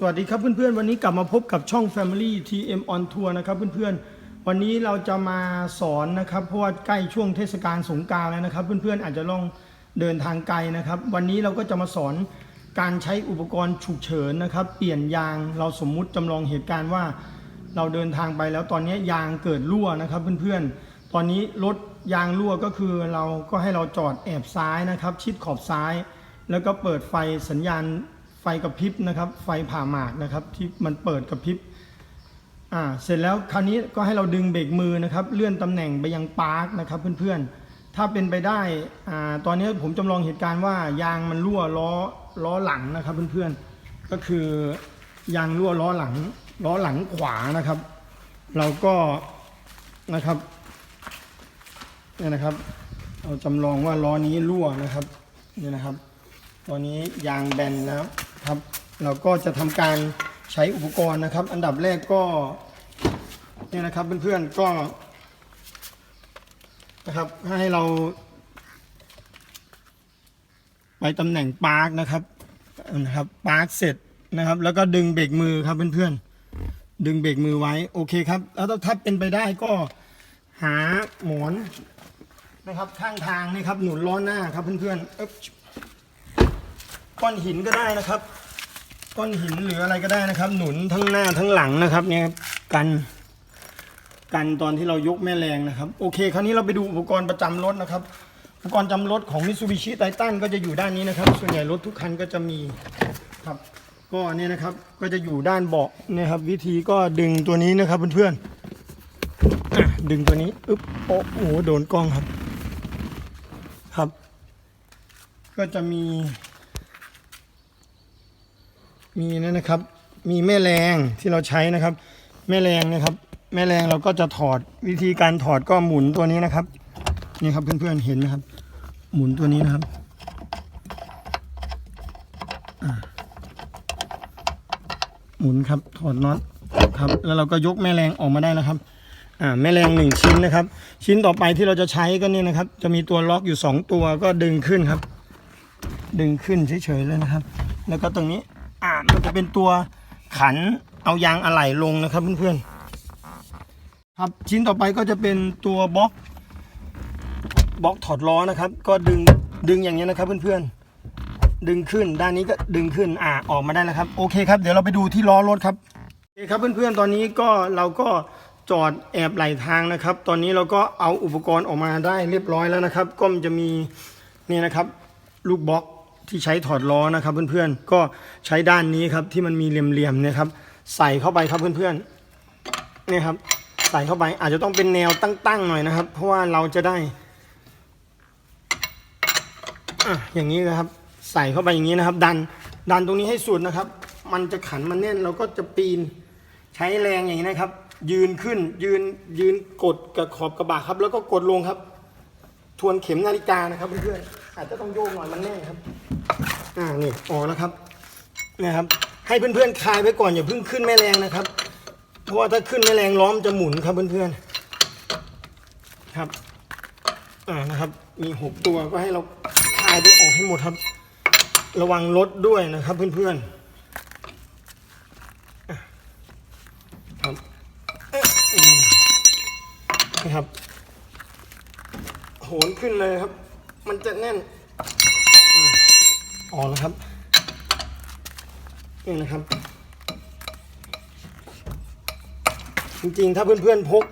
สวัสดีครับเพื่อนๆ วันนี้กลับมาพบกับช่อง Family TM on Tour นะครับเพื่อนๆ วันนี้เราจะมาสอนนะครับ เพราะว่าใกล้ช่วงเทศกาลสงกรานต์แล้วนะครับ เพื่อนๆ อาจจะลองเดินทางไกลนะครับ วันนี้เราก็จะมาสอนการใช้อุปกรณ์ฉุกเฉินนะครับ เปลี่ยนยางเราสมมุติจำลองเหตุการณ์ว่า เราเดินทางไปแล้วตอนนี้ยางเกิดรั่วนะครับเพื่อนๆ ตอนนี้รถยางรั่วก็คือเราก็ให้เราจอดแอบซ้ายนะครับ ชิดขอบซ้าย แล้วก็เปิดไฟสัญญาณ กระพริบนะครับ ไฟผ่าหมากนะครับ ที่มันเปิดกระพริบอ่าเสร็จแล้วคราวนี้ก็ให้เราดึงเบรกมือนะครับ เลื่อนตำแหน่งไปยังปาร์กนะครับเพื่อนๆ ถ้าเป็นไปได้อ่าตอนนี้ผมจำลองเหตุการณ์ว่ายางมันรั่วล้อล้อหลังนะครับเพื่อนๆ ก็คือยางรั่วล้อหลังล้อหลังขวานะครับ เราก็นะครับเนี่ยนะครับ เราจำลองว่าล้อนี้รั่วนะครับเนี่ยนะครับ ตอนนี้ยางแบนแล้ว ครับ เราก็จะทำการใช้อุปกรณ์นะครับ อันดับแรกก็เนี่ยนะครับเพื่อนๆก็นะครับให้เรา ไปตำแหน่งปาร์กนะครับนะครับปาร์กเสร็จนะครับ แล้วก็ดึงเบรกมือครับเพื่อนๆดึงเบรกมือไว้โอเคครับ แล้วถ้าเป็นไปได้ก็หาหมอนนะครับข้างทางนี่ครับหนุนล้อหน้าครับเพื่อนๆ ก้อนหินก็ได้นะครับ ก้อนหินหรืออะไรก็ได้นะครับ หนุนทั้งหน้าทั้งหลังนะครับ เนี่ยกันกันตอนที่เรายกแม่แรงนะครับโอเค คราวนี้เราไปดูอุปกรณ์ประจำรถนะครับ อุปกรณ์จำรถของ Mitsubishi Titan ก็จะอยู่ด้านนี้นะครับ ส่วนใหญ่รถทุกคันก็จะมีครับ ก็เนี่ยนะครับก็จะอยู่ด้านเบาะนี่ยครับ วิธีก็ดึงตัวนี้นะครับเพื่อนๆดึงตัวนี้อึ๊บโอ้โหโดนกล้องครับ ครับ ก็จะมี มีนะนะครับ มีแม่แรงที่เราใช้นะครับ แม่แรงนะครับ แม่แรงเราก็จะถอดวิธีการถอดก็หมุนตัวนี้นะครับนี่ครับเพื่อนๆเห็นนะครับ หมุนตัวนี้นะครับหมุนครับถอดน็อตครับแล้วเราก็ยกแม่แรงออกมาได้แล้วครับอ่าแม่แรงหนึ่งชิ้นนะครับ ชิ้นต่อไปที่เราจะใช้ก็เนี่ยนะครับ จะมีตัวล็อกอยู่สองตัวก็ดึงขึ้นครับ ดึงขึ้นเฉยๆเลยนะครับ แล้วก็ตรงนี้ามันจะเป็นตัวขันเอายางอะไหล่ลงนะครับเพื่อนๆครับชิ้นต่อไปก็จะเป็นตัวบล็อกบล็อกถอดล้อนะครับ ก็ดึงดึงอย่างนี้นะครับเพื่อนๆดึงขึ้นด้านนี้ก็ดึงขึ้นอ่าออกมาได้แล้วครับโอเคครับเดี๋ยวเราไปดูที่ล้อรถครับโอเคครับเพื่อนๆตอนนี้ก็เราก็จอดแอบไหลทางนะครับ ตอนนี้เราก็เอาอุปกรณ์ออกมาได้เรียบร้อยแล้วนะครับ ก็มันจะมีนี่นะครับ ลูกบล็อก ที่ใช้ถอดล้อนะครับเพื่อนๆ ก็ใช้ด้านนี้ครับที่มันมีเหลี่ยมๆเนะครับใส่เข้าไปครับเพื่อนๆนี่ครับใส่เข้าไปอาจจะต้องเป็นแนวตั้งๆหน่อยนะครับ เพราะว่าเราจะได้อะอย่างนี้นะครับ ใส่เข้าไปอย่างนี้นะครับ ดันดันตรงนี้ให้สุดนะครับ มันจะขันมันแน่นเราก็จะปีนใช้แรงอย่างนี้นะครับ ยืนขึ้นยืนยืนกดกับขอบกระบะครับ แล้วก็กดลงครับ ทวนเข็มนาฬิกานะครับเพื่อนๆอาจจะต้องโยกหน่อยมันแน่ครับ อ่านี่ออกแล้วครับนะครับ ให้เพื่อนๆคลายไว้ก่อนอย่าเพิ่งขึ้นแม่แรงนะครับ เพราะว่าถ้าขึ้นแม่แรงล้อมจะหมุนครับเพื่อนๆครับอ่านะครับมีหกตัวก็ให้เราคลายไปออกให้หมดครับ ระวังรถด้วยนะครับเพื่อนๆอะครับเอ๊ะอืมนะครับโหนขึ้นเลยครับ มันจะแน่น ออกแล้วครับนี่นะครับ จริงๆ ถ้าเพื่อนๆพก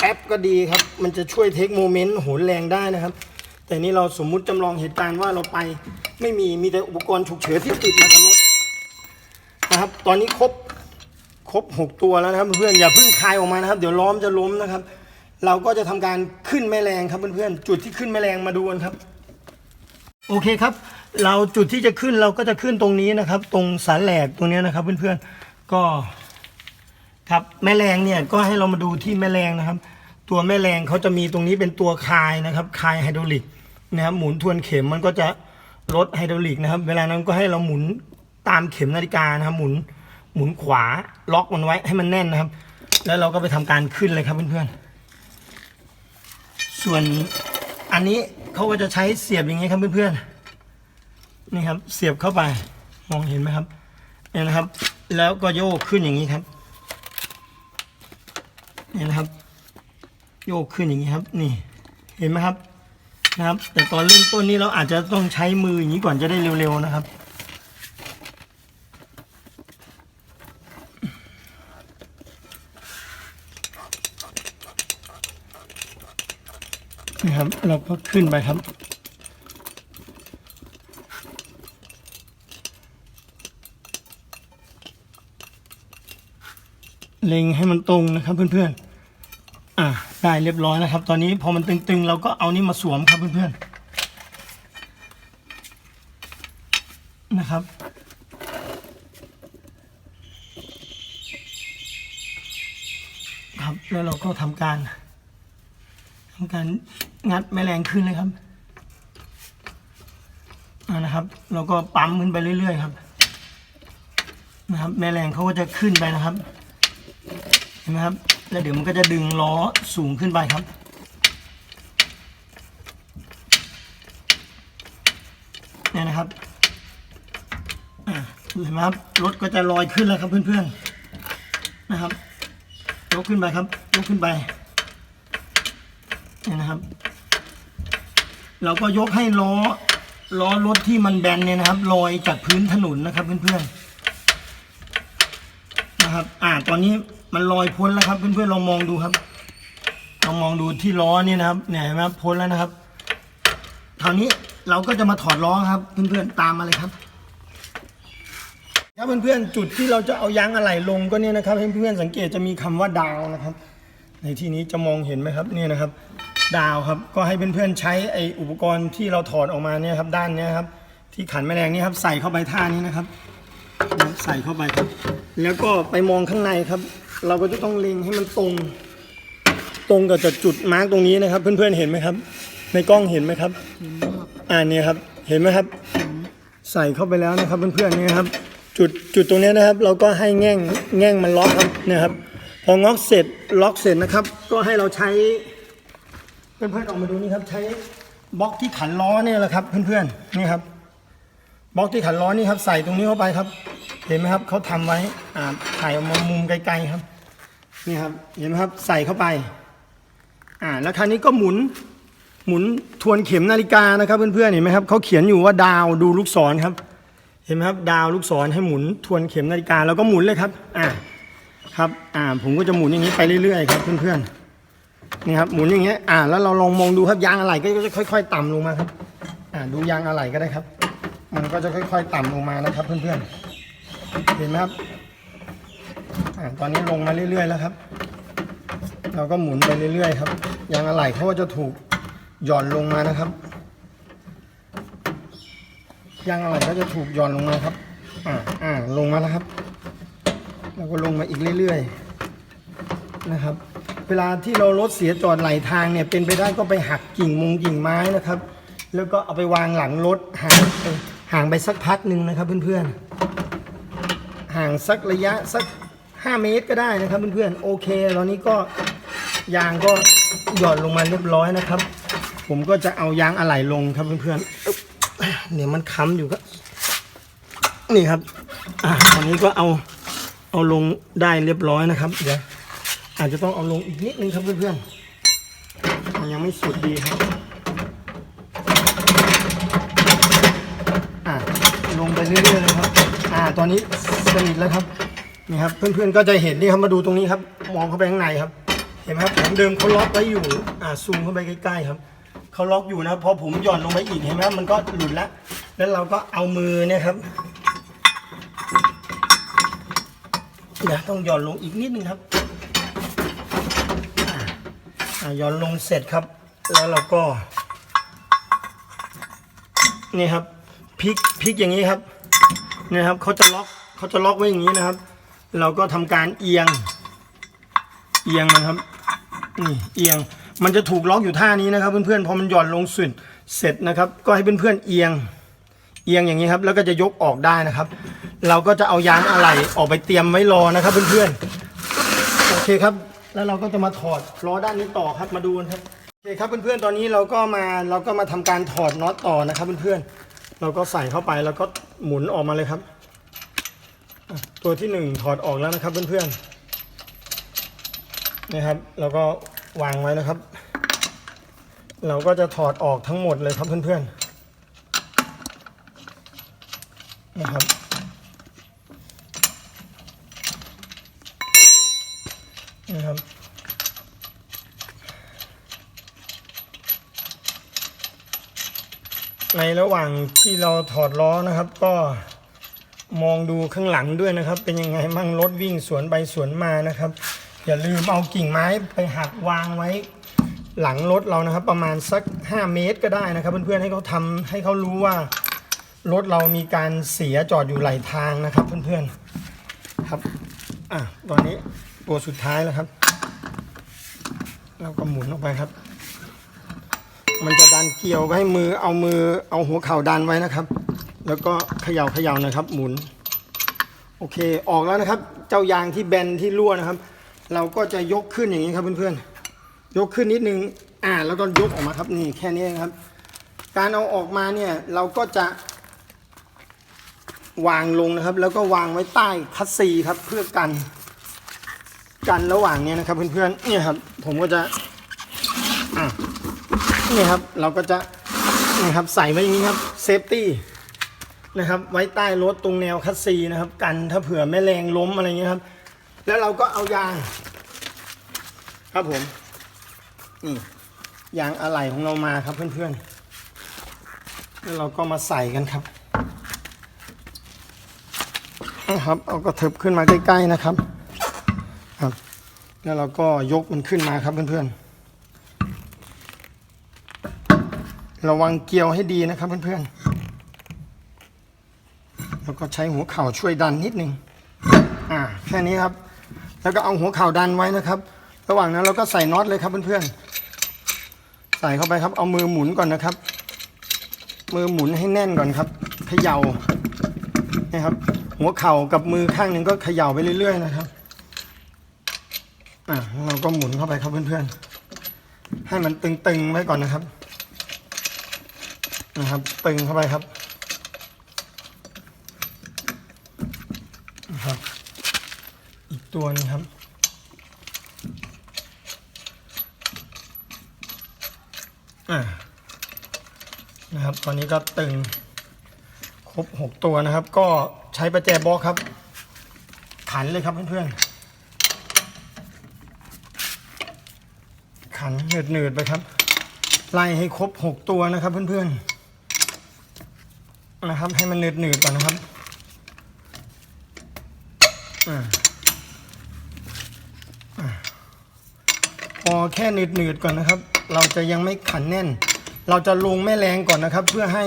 แอปก็ดีครับ มันจะช่วยเทคโมเมนต์โหนแรงได้นะครับ แต่นี่เราสมมุติจำลองเหตุการณ์ว่าเราไปไม่มีมีแต่อุปกรณ์ฉุกเฉินที่ติดมากับรถนะครับ ตอนนี้ครบครบหกตัวแล้วนะครับเพื่อนๆอย่าเพิ่งคลายออกมานะครับ เดี๋ยวล้อมจะล้มนะครับ เราก็จะทำการขึ้นแม่แรงครับเพื่อนๆจุดที่ขึ้นแม่แรงมาดูกันครับ โอเคครับ เราจุดที่จะขึ้นเราก็จะขึ้นตรงนี้นะครับ ตรงสันแหลกตรงเนี้ยนะครับ เพื่อนๆก็ครับแม่แรงเนี่ยก็ให้เรามาดูที่แม่แรงนะครับ ตัวแม่แรงเขาจะมีตรงนี้เป็นตัวคายนะครับ คายไฮดรอลิกนะครับหมุนทวนเข็มมันก็จะลดไฮดรอลิกนะครับ เวลานั้นก็ให้เราหมุนตามเข็มนาฬิกานะครับ หมุนหมุนขวาล็อกมันไว้ให้มันแน่นนะครับ แล้วเราก็ไปทำการขึ้นเลยครับเพื่อนๆส่วนอันนี้เขาก็จะใช้เสียบอย่างนี้ครับเพื่อนๆ นี่ครับ เสียบเข้าไป มองเห็นไหมครับ เนี่ยนะครับ แล้วก็โยกขึ้นอย่างนี้ครับนี่นะครับ โยกขึ้นอย่างนี้ครับ นี่ เห็นไหมครับ นะครับ แต่ตอนเริ่มต้นนี้เราอาจจะต้องใช้มืออย่างนี้ก่อนจะได้เร็วๆนะครับนี่ครับ เราก็ขึ้นไปครับ เล็งให้มันตรงนะครับเพื่อนๆ อะได้เรียบร้อยนะครับ ตอนนี้พอมันตึงๆ เราก็เอานี่มาสวมครับเพื่อนๆ นะครับครับแล้วเราก็ทำการทำการงัดแม่แรงขึ้นเลยครับอ่านะครับ เราก็ปั๊มขึ้นไปเรื่อยๆครับ นะครับ แม่แรงเขาก็จะขึ้นไปนะครับ ห็นไหมครับ แล้วเดี๋ยวมันก็จะดึงล้อสูงขึ้นไปครับ เนี่ยนะครับอะเห็นไหมครับรถก็จะลอยขึ้นแล้วครับเพื่อนๆนะครับยกขึ้นไปครับยกขึ้นไปเนี่ยนะครับ เราก็ยกให้ล้อล้อรถที่มันแบนเนี่ยนะครับลอยจากพื้นถนนนะครับเพื่อนๆนะครับ อ่าตอนนี้ มันลอยพ้นแล้วครับ เพื่อนๆลองมองดูครับลองมองดูที่ล้อนี่นะครับเนี่ยเห็นไหมพ้นแล้วนะครับคราวนี้เราก็จะมาถอดล้อครับ เพื่อนๆตามมาเลยครับครับเพื่อนๆจุดที่เราจะเอายางอะไหล่ลงก็เนี่ยนะครับเพื่อนๆสังเกตจะมีคำว่าดาวนะครับ ในที่นี้จะมองเห็นไหมครับเนี่ยนะครับ ดาวครับก็ให้เพื่อนๆใช้ไออุปกรณ์ที่เราถอดออกมาเนี่ยครับ ด้านเนี้ยครับ ที่ขันแมลงนี่ครับ ใส่เข้าไปท่านี้นะครับ ใส่เข้าไปครับ แล้วก็ไปมองข้างในครับ เราก็จะต้องเล็งให้มันตรง ตรงกับจุดจุดมาร์กตรงนี้นะครับ เพื่อนๆเห็นไหมครับ ในกล้องเห็นไหมครับอ่าเนี่ยครับเห็นไหมครับ ใส่เข้าไปแล้วนะครับเพื่อนๆนี่ครับ จุดจุดตรงนี้นะครับ เราก็ให้แง่งแง่งมันล็อกครับนะครับ พองอกเสร็จล็อกเสร็จนะครับ ก็ให้เราใช้ เพื่อนๆออกมาดูนี่ครับ ใช้บล็อกที่ขันล้อเนี่ยแหละครับ เพื่อนๆนี่ครับบล็อกที่ขันล้อนี่ครับ ใส่ตรงนี้เข้าไปครับ เห็นไหมครับเขาทำไว้อ่าถ่ายออกมามุมไกลๆครับ นี่ครับเห็นไหมครับใส่เข้าไปอ่าแล้วคราวนี้ก็หมุนหมุนทวนเข็มนาฬิกานะครับเพื่อนๆเห็นไหมครับเขาเขียนอยู่ว่าดาวดูลูกศรครับ เห็นไหมครับดาวลูกศรให้หมุนทวนเข็มนาฬิกาแล้วก็หมุนเลยครับอ่าครับอ่าผมก็จะหมุนอย่างนี้ไปเรื่อยๆครับเพื่อนๆนี่ครับหมุนอย่างเงี้ยอ่าแล้วเราลองมองดูครับยางอะไหล่ก็จะค่อย ๆ ต่ำลงมาครับอ่าดูยางอะไหล่ก็ได้ครับ มันก็จะค่อย ๆ ต่ำลงมานะครับ เพื่อนๆเห็นไหมครับ ตอนนี้ลงมาเรื่อย ๆ แล้วครับ เราก็หมุนไปเรื่อยๆ ครับยางอะไหล่เขาก็จะถูกหย่อนลงมานะครับยางอะไหล่ก็จะถูกหย่อนลงมาครับ อ่าอ่าลงมาแล้วครับแล้วก็ลงมาอีกเรื่อยๆนะครับ เวลาที่เรารถเสียจอดไหลทางเนี่ยเป็นไปได้ก็ไปหักกิ่งมงกิ่งไม้นะครับ แล้วก็เอาไปวางหลังรถห่างห่างไปสักพักหนึ่งนะครับเพื่อนๆห่างสักระยะสัก 5 เมตรก็ได้นะครับเพื่อนๆโอเคตอนนี้ก็ยางก็หย่อนลงมาเรียบร้อยนะครับ ผมก็จะเอายางอะไหล่ลงครับเพื่อนๆเนี่ยมันค้ำอยู่ก็นี่ครับอะอันนี้ก็เอาเอาลงได้เรียบร้อยนะครับเดี๋ยวอาจจะต้องเอาลงอีกนิดนึงครับเพื่อนๆมันยังไม่สุดดีครับอะลงไปเรื่อยๆเลยครับอ่าตอนนี้สนิทแล้วครับ นี่ครับเพื่อนๆก็จะเห็นนี่ครับมาดูตรงนี้ครับมองเข้าไปข้างในครับ เห็นไหมครับผมเดิมเขาล็อกไว้อยู่อ่าซูมเข้าไปใกล้ๆครับเขาล็อกอยู่นะครับพอผมหย่อนลงไปอีกเห็นไหมมันก็หลุดแล้ว แล้วเราก็เอามือเนี่ยครับเดี๋ยต้องหย่อนลงอีกนิดนึงครับหย่อนลงเสร็จครับ แล้วเราก็ นี่ครับพลิกพลิกอย่างนี้ครับเนี่ยครับเขาจะล็อกเขาจะล็อกไว้อย่างนี้นะครับ เราก็ทำการเอียง เอียงนะครับ นี่เอียง มันจะถูกล็อกอยู่ท่านี้นะครับ เพื่อนๆ พอมันหย่อนลงสุดเสร็จนะครับ ก็ให้เพื่อนๆเอียง เอียงอย่างนี้ครับ แล้วก็จะยกออกได้นะครับ เราก็จะเอายางอะไหล่ออกไปเตรียมไว้รอนะครับ เพื่อนๆ โอเคครับ แล้วเราก็จะมาถอดล้อด้านนี้ต่อครับ มาดูกันครับ โอเคครับเพื่อนๆ ตอนนี้เราก็มาเราก็มาทำการถอดน็อตต่อนะครับ เพื่อนๆ เราก็ใส่เข้าไปแล้วก็หมุนออกมาเลยครับ ตัวที่หนึ่งถอดออกแล้วนะครับเพื่อนๆนะครับ แล้วก็วางไว้นะครับ เราก็จะถอดออกทั้งหมดเลยครับเพื่อนๆนะครับนะครับในระหว่างที่เราถอดล้อนะครับก็ มองดูข้างหลังด้วยนะครับ เป็นยังไงมั่งรถวิ่งสวนไปสวนมานะครับ อย่าลืมเอากิ่งไม้ไปหักวางไว้ หลังรถเรานะครับ ประมาณสัก 5 เมตรก็ได้นะครับ เพื่อนๆให้เขาทำให้เขารู้ว่ารถเรามีการเสียจอดอยู่ไหลทางนะครับ เพื่อนๆครับอะตอนนี้ตัวสุดท้ายแล้วครับ เราก็หมุนออกไปครับ มันจะดันเกี่ยวไว้ให้มือเอามือเอาหัวเข่าดันไว้นะครับ แล้วก็เขย่าเขย่านะครับ หมุน โอเคออกแล้วนะครับ เจ้ายางที่แบนที่รั่วนะครับ เราก็จะยกขึ้นอย่างนี้ครับเพื่อนๆยกขึ้นนิดนึงอ่าแล้วก็ยกออกมาครับนี่แค่นี้นะครับ การเอาออกมาเนี่ยเราก็จะวางลงนะครับ แล้วก็วางไว้ใต้คัสซีครับเพื่อกันกันระหว่างเนี้นะครับ เพื่อนๆเนี่ยครับ ผมก็จะอะนี่ครับเราก็จะนี่ครับใส่ไว้อย่างนี้ครับเซฟตี้ นะครับ ไว้ใต้รถตรงแนวคัสซีนะครับ กันถ้าเผื่อแม่แรงล้มอะไรเงี้ยครับ แล้วเราก็เอายาง ครับผม นี่ยางอะไหล่ของเรามาครับเพื่อนๆ แล้วเราก็มาใส่กันครับนะครับ เอากระเถิบขึ้นมาใกล้ๆนะครับ ครับ แล้วเราก็ยกมันขึ้นมาครับเพื่อนๆ ระวังเกียวให้ดีนะครับเพื่อนๆ แล้วก็ใช้หัวเข่าช่วยดันนิดนึงอ่าแค่นี้ครับ แล้วก็เอาหัวเข่าดันไว้นะครับ ระหว่างนั้นเราก็ใส่น็อตเลยครับเพื่อนๆใส่เข้าไปครับ เอามือหมุนก่อนนะครับ มือหมุนให้แน่นก่อนครับเขย่านะครับ หัวเข่ากับมือข้างหนึ่งก็เขย่าไปเรื่อย ๆ นะครับอะเราก็หมุนเข้าไปครับเพื่อนๆให้มันตึงๆไว้ก่อนนะครับนะครับ ตึงเข้าไปครับ อีก ตัวนึงครับ อะนะครับ ตอนนี้ก็ตึงครบหกตัวนะครับ ก็ใช้ประแจบล็อกครับ ขันเลยครับเพื่อนๆ ขันเหนืดเนืดๆไปครับ ไล่ให้ครบหกตัวนะครับ เพื่อนๆ นะครับ ให้มันเหนืดเนืดๆก่อนนะครับ อ่าพอ แค่เหนืดๆก่อนนะครับ เราจะยังไม่ขันแน่น เราจะลงแม่แรงก่อนนะครับ เพื่อให้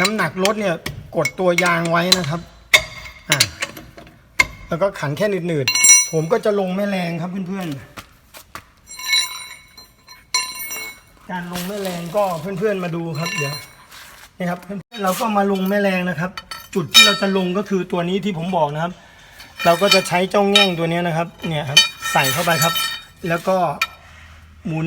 น้ำหนักรถเนี่ยกดตัวยางไว้นะครับอ่าแล้วก็ขันแค่หนืดๆผมก็จะลงแม่แรงครับเพื่อนๆ การลงแม่แรงก็เพื่อนๆมาดูครับ เดี๋ยวนี่ครับเพื่อนๆเราก็มาลงแม่แรงนะครับ จุดที่เราจะลงก็คือตัวนี้ที่ผมบอกนะครับ เราก็จะใช้เจ้าแง่งตัวนี้นะครับ เนี่ยครับใส่เข้าไปครับ แล้วก็ หมุน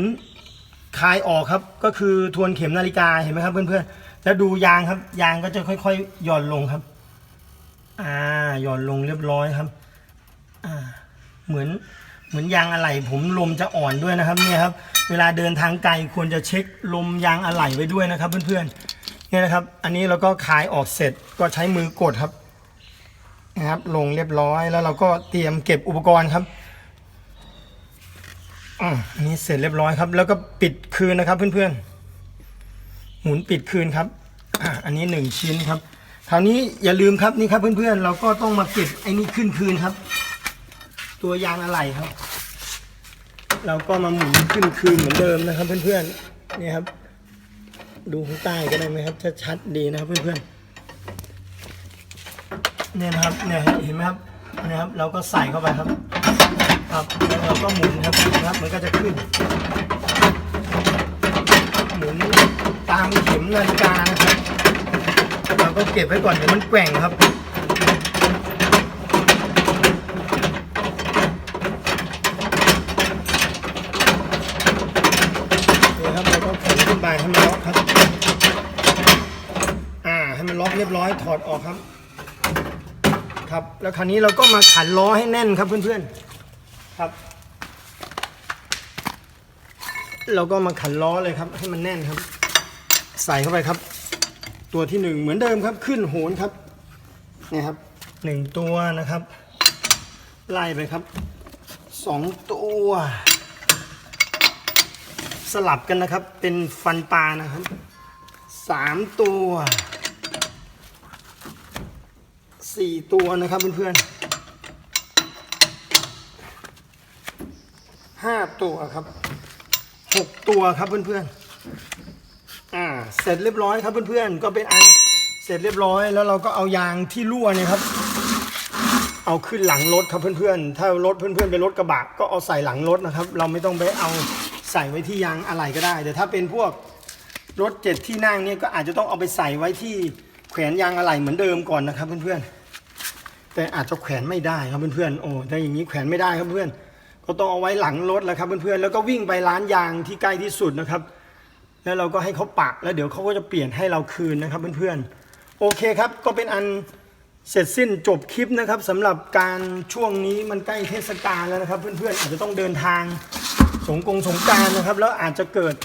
คลายออกครับ ก็คือทวนเข็มนาฬิกาเห็นไหมครับเพื่อนๆแล้วดูยางครับ ยางก็จะค่อยๆหย่อนลงครับ อ่าหย่อนลงเรียบร้อยครับอ่าเหมือนเหมือนยางอะไหล่ผมลมจะอ่อนด้วยนะครับเนี่ยครับ เวลาเดินทางไกลควรจะเช็คลมยางอะไหล่ไว้ด้วยนะครับ เพื่อนๆเนี่ยนะครับ อันนี้เราก็คลายออกเสร็จก็ใช้มือกดครับนะครับ ลงเรียบร้อยแล้วเราก็เตรียมเก็บอุปกรณ์ครับ อันนี้เสร็จเรียบร้อยครับ แล้วก็ปิดคืนนะครับเพื่อนๆ หมุนปิดคืนครับอันนี้หนึ่งชิ้นครับคราวนี้อย่าลืมครับนี่ครับเพื่อนๆ เราก็ต้องมาเก็บไอ้นี่ขึ้นคืนครับ ตัวยางอะไหล่ครับ เราก็มาหมุนขึ้นคืนเหมือนเดิมนะครับ เพื่อนๆนี่ครับ ดูข้างใต้ก็ได้ไหมครับชัดดีนะครับเพื่อนๆเนี่ยนะครับเนี่ยเห็นไหมครับเนี่ยครับ เราก็ใส่เข้าไปครับ ครับแล้วเราก็หมุนครับนะครับมันก็จะขึ้น หมุนตามเข็มนาฬิกานะครับเราก็เก็บไว้ก่อนเดี๋ยวมันแกว่งครับนี่ครับเราก็ขนขึ้นไปให้มันล็อกครับ อ่าให้มันล็อกเรียบร้อยถอดออกครับ คราวครับ แล้วคราวนี้เราก็มาขันล้อให้แน่นครับเพื่อนๆ ครับ เราก็มาขันล้อเลยครับ ให้มันแน่นครับ ใส่เข้าไปครับ ตัวที่หนึ่งเหมือนเดิมครับ ขึ้นโหนครับนี่ครับหนึ่งตัวนะครับ ไล่ไปครับสองตัว สลับกันนะครับ เป็นฟันปลานะครับสามตัวสี่ตัวนะครับเพื่อนๆ ห้าตัวครับหกตัวครับเพื่อนๆอ่า เสร็จเรียบร้อยครับเพื่อนๆ ก็เป็นอันเสร็จเรียบร้อยแล้วเราก็เอายางที่รั่วเนี่ยครับ เอาขึ้นหลังรถครับเพื่อนๆ ถ้ารถเพื่อนๆเป็นรถกระบะก็เอาใส่หลังรถนะครับ เราไม่ต้องไปเอาใส่ไว้ที่ยางอะไรก็ได้ แต่ถ้าเป็นพวกรถเจ็ดที่นั่งเนี่ยก็อาจจะต้องเอาไปใส่ไว้ที่แขวนยางอะไหล่เหมือนเดิมก่อนนะครับเพื่อนๆแต่อาจจะแขวนไม่ได้ครับเพื่อนๆ โอ้ถ้าอย่างนี้แขวนไม่ได้ครับเพื่อน ก็ต้องเอาไว้หลังรถแล้วครับเพื่อนๆแล้วก็วิ่งไปร้านยางที่ใกล้ที่สุดนะครับ แล้วเราก็ให้เขาปะแล้วเดี๋ยวเขาก็จะเปลี่ยนให้เราคืนนะครับเพื่อนๆโอเคครับก็เป็นอันเสร็จสิ้นจบคลิปนะครับสำหรับการช่วงนี้มันใกล้เทศกาลแล้วนะครับ เพื่อนๆอาจจะต้องเดินทางสงกงสงการนะครับ แล้วอาจจะเกิด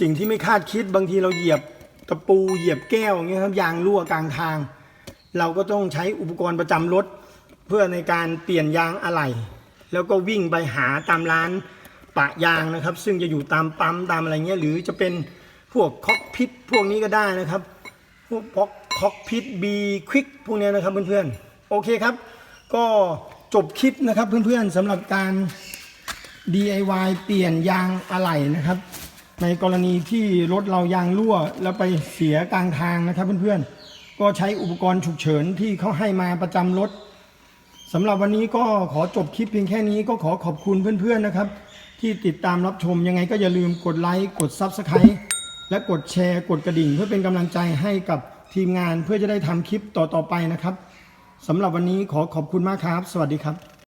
สิ่งที่ไม่คาดคิดบางทีเราเหยียบตะปูเหยียบแก้วอย่างเงี้ยครับยางรั่วกลางทาง เราก็ต้องใช้อุปกรณ์ประจำรถ เพื่อในการเปลี่ยนยางอะไหล่ แล้วก็วิ่งไปหาตามร้านปะยางนะครับ ซึ่งจะอยู่ตามปั๊มตามอะไรเงี้ยหรือจะเป็นพวกคอกพิทพวกนี้ก็ได้นะครับ พวกพ็อกคอกพิทบีควิกพวกเนี้ยนะครับเพื่อนๆ โอเคครับ ก็จบคลิปนะครับเพื่อนๆสำหรับการ DIY เปลี่ยนยางอะไหล่นะครับ ในกรณีที่รถเรายางรั่ว แล้วไปเสียกลางทางนะครับเพื่อนๆ ก็ใช้อุปกรณ์ฉุกเฉินที่เขาให้มาประจำรถ สำหรับวันนี้ก็ขอจบคลิปเพียงแค่นี้ก็ขอขอบคุณเพื่อนๆนะครับ ที่ติดตามรับชมยังไงก็อย่าลืมกดไลค์กด Subscribe และกดแชร์กดกระดิ่ง เพื่อเป็นกำลังใจให้กับทีมงานเพื่อจะได้ทำคลิปต่อๆไปนะครับสำหรับวันนี้ขอขอบคุณมากครับ สวัสดีครับ